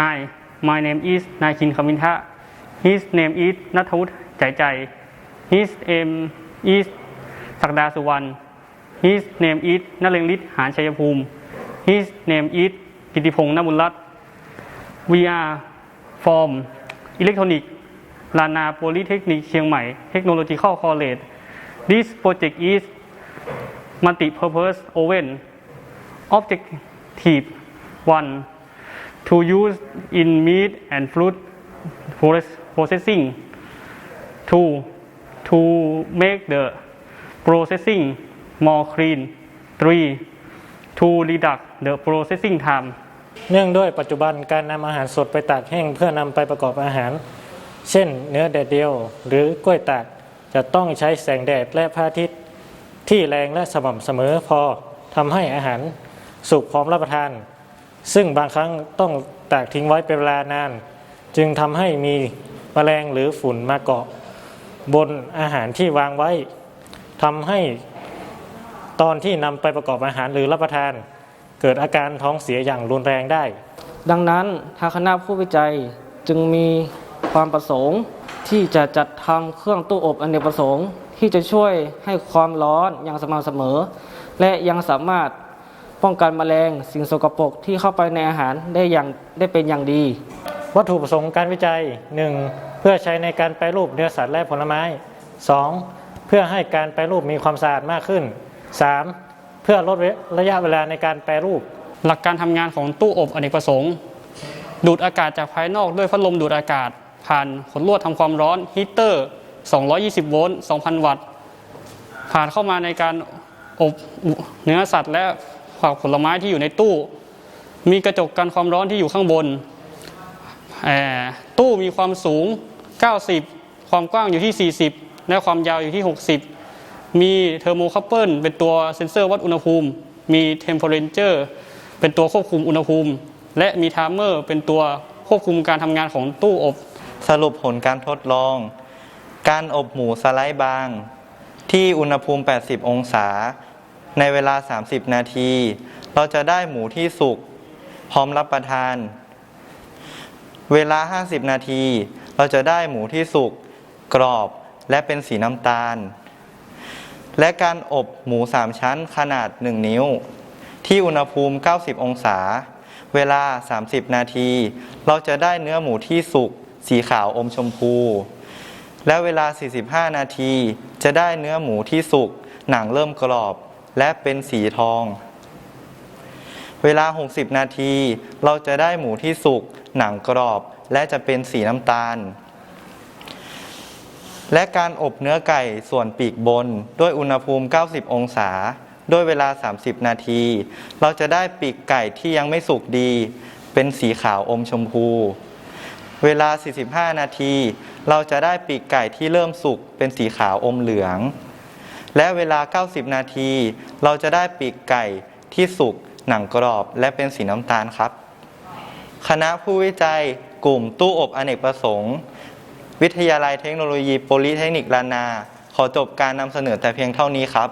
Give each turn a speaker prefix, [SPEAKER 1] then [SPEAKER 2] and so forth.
[SPEAKER 1] Hi my name is นายคินคมินทะ His name is นัทวุฒิใจใจ His name is ศักดาสุวรรณ His name is นเรงฤทธิ์หานชัยภูมิ His name is กิติพงษ์นบุญรัตน์ We are from Electronic ลานาโพลิเทคนิคเชียงใหม่ Technological College This project is multi-purpose oven Objective 1. To use in meat and fruit process- processing. 2. To make the processing more clean. 3. To reduce the processing time.
[SPEAKER 2] เนื่องด้วยปัจจุบันการนำอาหารสดไปตากแห้งเพื่อนำไปประกอบอาหาร เช่นเนื้อแดดเดียว หรือกล้วยตากจะต้องใช้แสงแดดและพระอาทิตย์ ที่แรงและสม่ำเสมอพอทำให้อาหารสุกพร้อมรับประทาน ซึ่งบางครั้งต้องตากทิ้งไว้เป็นเวลานาน จึงทำให้มีแมลงหรือฝุ่นมาเกาะ บนอาหารที่วางไว้ทำให้ตอนที่นำไปประกอบอาหารหรือรับประทาน เกิดอาการท้องเสียอย่างรุนแรงได้
[SPEAKER 3] ดังนั้นทางคณะผู้วิจัยจึงมีความประสงค์ที่จะจัดทำเครื่องตู้อบอเนกประสงค์ ที่จะช่วยให้ความร้อนอย่างสม่ำเสมอ และยังสามารถ ป้องกันแมลงสิ่งสกปรกที่เข้าไปในอาหารได้อย่างได้เป็นอย่างดี
[SPEAKER 2] วัตถุประสงค์การวิจัย 1. เพื่อใช้ในการแปรรูปเนื้อสัตว์และผลไม้ 2. เพื่อให้การแปรรูปมีความสะอาดมากขึ้น 3. เพื่อลดระยะเวลาในการแปรรูป
[SPEAKER 1] หลักการทำงานของตู้อบอเนกประสงค์ ดูดอากาศจากภายนอกด้วยพัดลมดูดอากาศ ผ่านขนลวดทำความร้อนฮีตเตอร์ 220 โวลต์ 2,000 วัตต์ ผ่านเข้ามาในการอบเนื้อสัตว์และผั กผลไม้ที่อยู่ในตู้ มีกระจกกันความร้อนที่อยู่ข้างบน ตู้มีความสูง 90 ความกว้างอยู่ที่ 40 และความยาวอยู่ที่ 60 มีเทอร์โมคัพเปิลเป็นตัวเซ็นเซอร์วัดอุณหภูมิ มีเทมเพอเรนเจอร์เป็นตัวควบคุมอุณหภูมิ และมีไทม์เมอร์เป็นตัวควบคุมการทำงานของตู้อบ
[SPEAKER 4] สรุปผลการทดลอง การอบหมูสไลด์บาง ที่อุณหภูมิ 80 องศา ในเวลา 30 นาที เราจะได้หมูที่สุกพร้อมรับประทาน เวลา 50 นาที เราจะได้หมูที่สุกกรอบและเป็นสีน้ำตาล และการอบหมู 3 ชั้นขนาด 1 นิ้ว ที่อุณหภูมิ 90 องศา เวลา 30 นาที เราจะได้เนื้อหมูที่สุกสีขาวอมชมพู และเวลา 45 นาที จะได้เนื้อหมูที่สุกหนังเริ่มกรอบ และเป็นสีทอง เวลา 60 นาที เราจะได้หมูที่สุก หนังกรอบ และจะเป็นสีน้ำตาล และการอบเนื้อไก่ส่วนปีกบน ด้วยอุณหภูมิ 90 องศา ด้วยเวลา 30 นาที เราจะได้ปีกไก่ที่ยังไม่สุกดี เป็นสีขาวอมชมพูเวลา 45 นาที เราจะได้ปีกไก่ที่เริ่มสุกเป็นสีขาวอมเหลือง และเวลา 90 นาที เราจะได้ปีกไก่ที่สุกหนังกรอบและเป็นสีน้ำตาลครับ คณะผู้วิจัยกลุ่มตู้อบอเนกประสงค์ วิทยาลัยเทคโนโลยีโพลิเทคนิคลานา ขอจบการนำเสนอแต่เพียงเท่านี้ครับ